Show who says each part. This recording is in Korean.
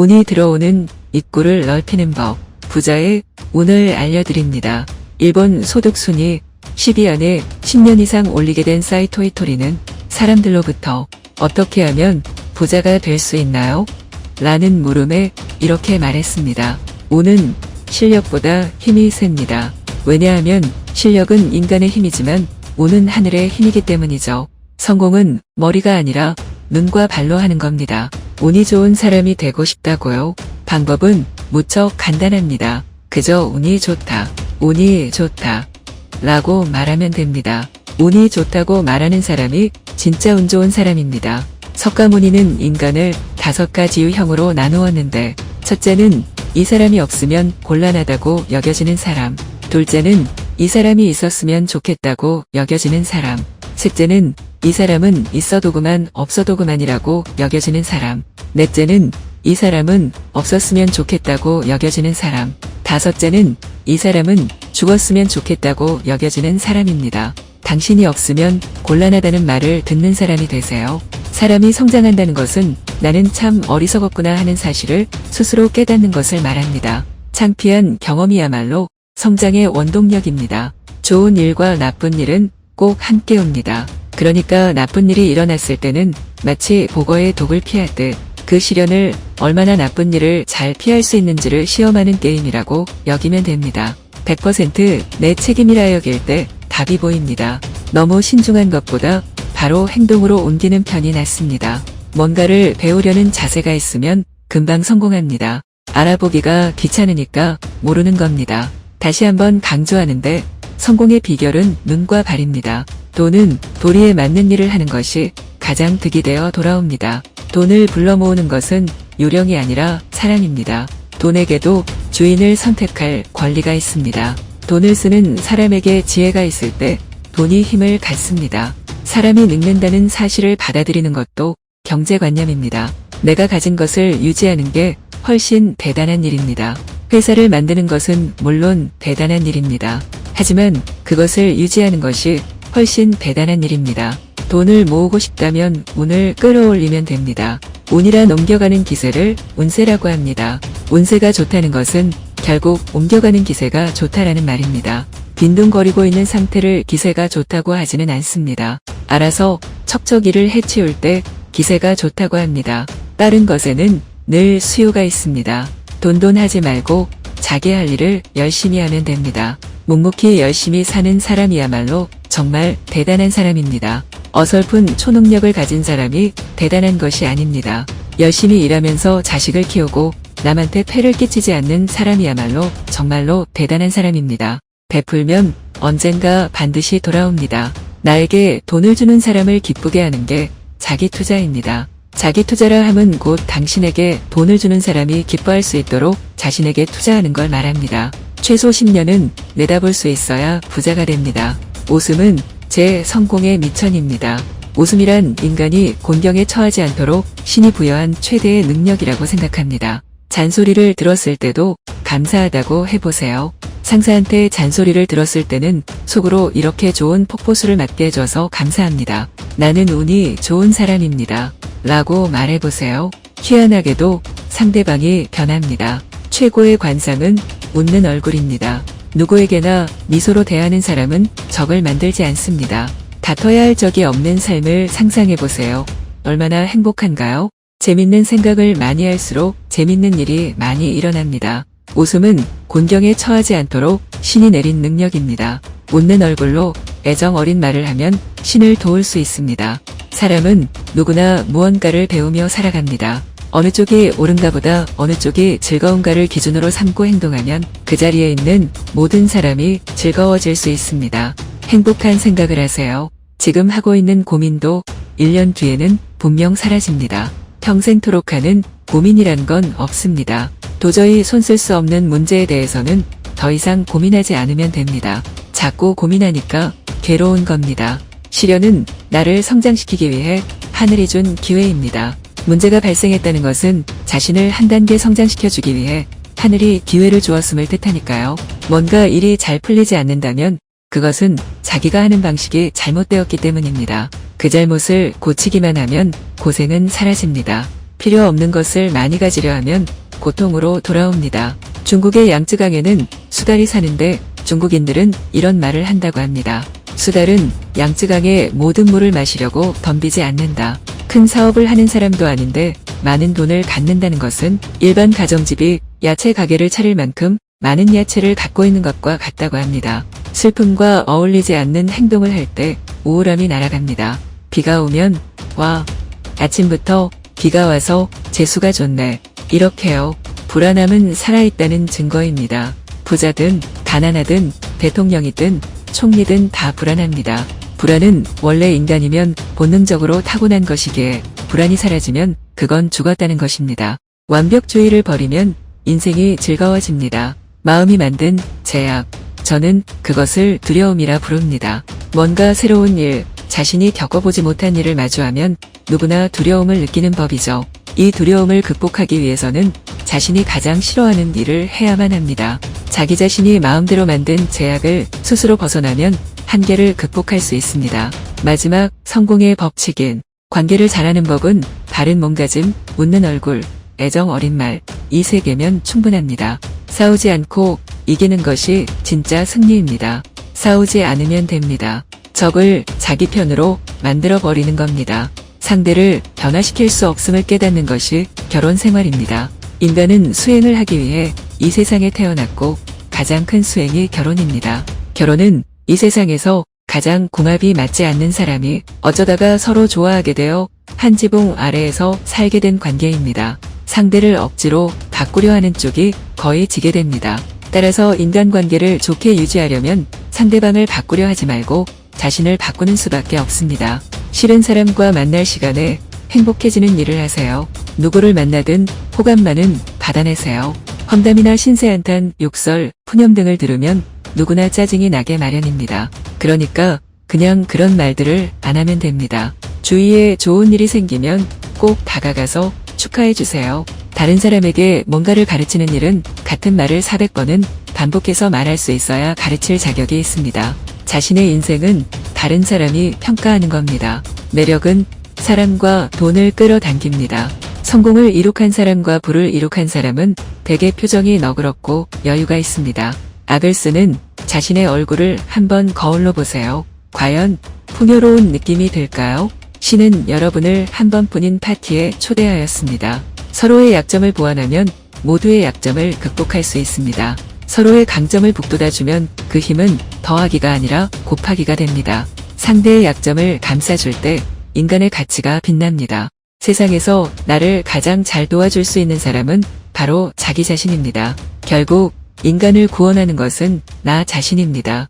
Speaker 1: 운이 들어오는 입구를 넓히는 법, 부자의 운을 알려드립니다. 일본 소득순위 10위 안에 10년 이상 올리게 된 사이토이토리는 사람들로부터 어떻게 하면 부자가 될 수 있나요? 라는 물음에 이렇게 말했습니다. 운은 실력보다 힘이 셉니다. 왜냐하면 실력은 인간의 힘이지만 운은 하늘의 힘이기 때문이죠. 성공은 머리가 아니라 눈과 발로 하는 겁니다. 운이 좋은 사람이 되고 싶다고요? 방법은 무척 간단합니다. 그저 운이 좋다, 운이 좋다, 라고 말하면 됩니다. 운이 좋다고 말하는 사람이 진짜 운 좋은 사람입니다. 석가모니는 인간을 다섯 가지 유형으로 나누었는데, 첫째는 이 사람이 없으면 곤란하다고 여겨지는 사람, 둘째는 이 사람이 있었으면 좋겠다고 여겨지는 사람, 셋째는 이 사람은 있어도 그만 없어도 그만이라고 여겨지는 사람, 넷째는 이 사람은 없었으면 좋겠다고 여겨지는 사람, 다섯째는 이 사람은 죽었으면 좋겠다고 여겨지는 사람입니다. 당신이 없으면 곤란하다는 말을 듣는 사람이 되세요. 사람이 성장한다는 것은 나는 참 어리석었구나 하는 사실을 스스로 깨닫는 것을 말합니다. 창피한 경험이야말로 성장의 원동력입니다. 좋은 일과 나쁜 일은 꼭 함께 옵니다. 그러니까 나쁜 일이 일어났을 때는 마치 보거의 독을 피하듯 그 시련을 얼마나 나쁜 일을 잘 피할 수 있는지를 시험하는 게임이라고 여기면 됩니다. 100%내 책임이라 여길 때 답이 보입니다. 너무 신중한 것보다 바로 행동으로 옮기는 편이 낫습니다. 뭔가를 배우려는 자세가 있으면 금방 성공합니다. 알아보기가 귀찮으니까 모르는 겁니다. 다시 한번 강조하는데 성공의 비결은 눈과 발입니다. 돈은 도리에 맞는 일을 하는 것이 가장 득이 되어 돌아옵니다. 돈을 불러 모으는 것은 요령이 아니라 사랑입니다. 돈에게도 주인을 선택할 권리가 있습니다. 돈을 쓰는 사람에게 지혜가 있을 때 돈이 힘을 갖습니다. 사람이 늙는다는 사실을 받아들이는 것도 경제관념입니다. 내가 가진 것을 유지하는 게 훨씬 대단한 일입니다. 회사를 만드는 것은 물론 대단한 일입니다. 하지만 그것을 유지하는 것이 훨씬 대단한 일입니다. 돈을 모으고 싶다면 운을 끌어올리면 됩니다. 운이라 옮겨가는 기세를 운세라고 합니다. 운세가 좋다는 것은 결국 옮겨가는 기세가 좋다라는 말입니다. 빈둥거리고 있는 상태를 기세가 좋다고 하지는 않습니다. 알아서 척척이를 해치울 때 기세가 좋다고 합니다. 다른 것에는 늘 수요가 있습니다. 돈돈하지 말고 자기 할 일을 열심히 하면 됩니다. 묵묵히 열심히 사는 사람이야말로 정말 대단한 사람입니다. 어설픈 초능력을 가진 사람이 대단한 것이 아닙니다. 열심히 일하면서 자식을 키우고 남한테 폐를 끼치지 않는 사람이야말로 정말로 대단한 사람입니다. 베풀면 언젠가 반드시 돌아옵니다. 나에게 돈을 주는 사람을 기쁘게 하는 게 자기 투자입니다. 자기 투자라 함은 곧 당신에게 돈을 주는 사람이 기뻐할 수 있도록 자신에게 투자하는 걸 말합니다. 최소 10년은 내다볼 수 있어야 부자가 됩니다. 웃음은 제 성공의 미천입니다. 웃음이란 인간이 곤경에 처하지 않도록 신이 부여한 최대의 능력이라고 생각합니다. 잔소리를 들었을 때도 감사하다고 해보세요. 상사한테 잔소리를 들었을 때는 속으로 이렇게 좋은 폭포수를 맞게 해줘서 감사합니다. 나는 운이 좋은 사람입니다. 라고 말해보세요. 희한하게도 상대방이 변합니다. 최고의 관상은 웃는 얼굴입니다. 누구에게나 미소로 대하는 사람은 적을 만들지 않습니다. 다퉈야 할 적이 없는 삶을 상상해보세요. 얼마나 행복한가요? 재밌는 생각을 많이 할수록 재밌는 일이 많이 일어납니다. 웃음은 곤경에 처하지 않도록 신이 내린 능력입니다. 웃는 얼굴로 애정 어린 말을 하면 신을 도울 수 있습니다. 사람은 누구나 무언가를 배우며 살아갑니다. 어느 쪽이 옳은가 보다 어느 쪽이 즐거운가를 기준으로 삼고 행동하면 그 자리에 있는 모든 사람이 즐거워질 수 있습니다. 행복한 생각을 하세요. 지금 하고 있는 고민도 1년 뒤에는 분명 사라집니다. 평생토록 하는 고민이란 건 없습니다. 도저히 손 쓸 수 없는 문제에 대해서는 더 이상 고민하지 않으면 됩니다. 자꾸 고민하니까 괴로운 겁니다. 시련은 나를 성장시키기 위해 하늘이 준 기회입니다. 문제가 발생했다는 것은 자신을 한 단계 성장시켜주기 위해 하늘이 기회를 주었음을 뜻하니까요. 뭔가 일이 잘 풀리지 않는다면 그것은 자기가 하는 방식이 잘못되었기 때문입니다. 그 잘못을 고치기만 하면 고생은 사라집니다. 필요 없는 것을 많이 가지려 하면 고통으로 돌아옵니다. 중국의 양쯔강에는 수달이 사는데 중국인들은 이런 말을 한다고 합니다. 수달은 양쯔강의 모든 물을 마시려고 덤비지 않는다. 큰 사업을 하는 사람도 아닌데 많은 돈을 갖는다는 것은 일반 가정집이 야채 가게를 차릴 만큼 많은 야채를 갖고 있는 것과 같다고 합니다. 슬픔과 어울리지 않는 행동을 할 때 우울함이 날아갑니다. 비가 오면 와 아침부터 비가 와서 재수가 좋네. 이렇게요. 불안함은 살아있다는 증거입니다. 부자든 가난하든 대통령이든 총리든 다 불안합니다. 불안은 원래 인간이면 본능적으로 타고난 것이기에 불안이 사라지면 그건 죽었다는 것입니다. 완벽주의를 버리면 인생이 즐거워집니다. 마음이 만든 제약. 저는 그것을 두려움이라 부릅니다. 뭔가 새로운 일, 자신이 겪어보지 못한 일을 마주하면 누구나 두려움을 느끼는 법이죠. 이 두려움을 극복하기 위해서는 자신이 가장 싫어하는 일을 해야만 합니다. 자기 자신이 마음대로 만든 제약을 스스로 벗어나면 한계를 극복할 수 있습니다. 마지막 성공의 법칙인 관계를 잘하는 법은 바른 몸가짐, 웃는 얼굴, 애정 어린 말, 이 세 개면 충분합니다. 싸우지 않고 이기는 것이 진짜 승리입니다. 싸우지 않으면 됩니다. 적을 자기 편으로 만들어 버리는 겁니다. 상대를 변화시킬 수 없음을 깨닫는 것이 결혼 생활입니다. 인간은 수행을 하기 위해 이 세상에 태어났고 가장 큰 수행이 결혼입니다. 결혼은 이 세상에서 가장 궁합이 맞지 않는 사람이 어쩌다가 서로 좋아하게 되어 한 지붕 아래에서 살게 된 관계입니다. 상대를 억지로 바꾸려 하는 쪽이 거의 지게 됩니다. 따라서 인간관계를 좋게 유지하려면 상대방을 바꾸려 하지 말고 자신을 바꾸는 수밖에 없습니다. 싫은 사람과 만날 시간에 행복해지는 일을 하세요. 누구를 만나든 호감만은 받아내세요. 험담이나 신세한탄, 욕설, 푸념 등을 들으면 누구나 짜증이 나게 마련입니다. 그러니까 그냥 그런 말들을 안 하면 됩니다. 주위에 좋은 일이 생기면 꼭 다가가서 축하해 주세요. 다른 사람에게 뭔가를 가르치는 일은 같은 말을 400번은 반복해서 말할 수 있어야 가르칠 자격이 있습니다. 자신의 인생은 다른 사람이 평가하는 겁니다. 매력은 사람과 돈을 끌어당깁니다. 성공을 이룩한 사람과 부를 이룩한 사람은 대개 표정이 너그럽고 여유가 있습니다. 쓰는 자신의 얼굴을 한번 거울로 보세요. 과연 풍요로운 느낌이 들까요? 신은 여러분을 한 번뿐인 파티에 초대하였습니다. 서로의 약점을 보완하면 모두의 약점을 극복할 수 있습니다. 서로의 강점을 북돋아주면 그 힘은 더하기가 아니라 곱하기가 됩니다. 상대의 약점을 감싸줄 때 인간의 가치가 빛납니다. 세상에서 나를 가장 잘 도와줄 수 있는 사람은 바로 자기 자신입니다. 결국 인간을 구원하는 것은 나 자신입니다.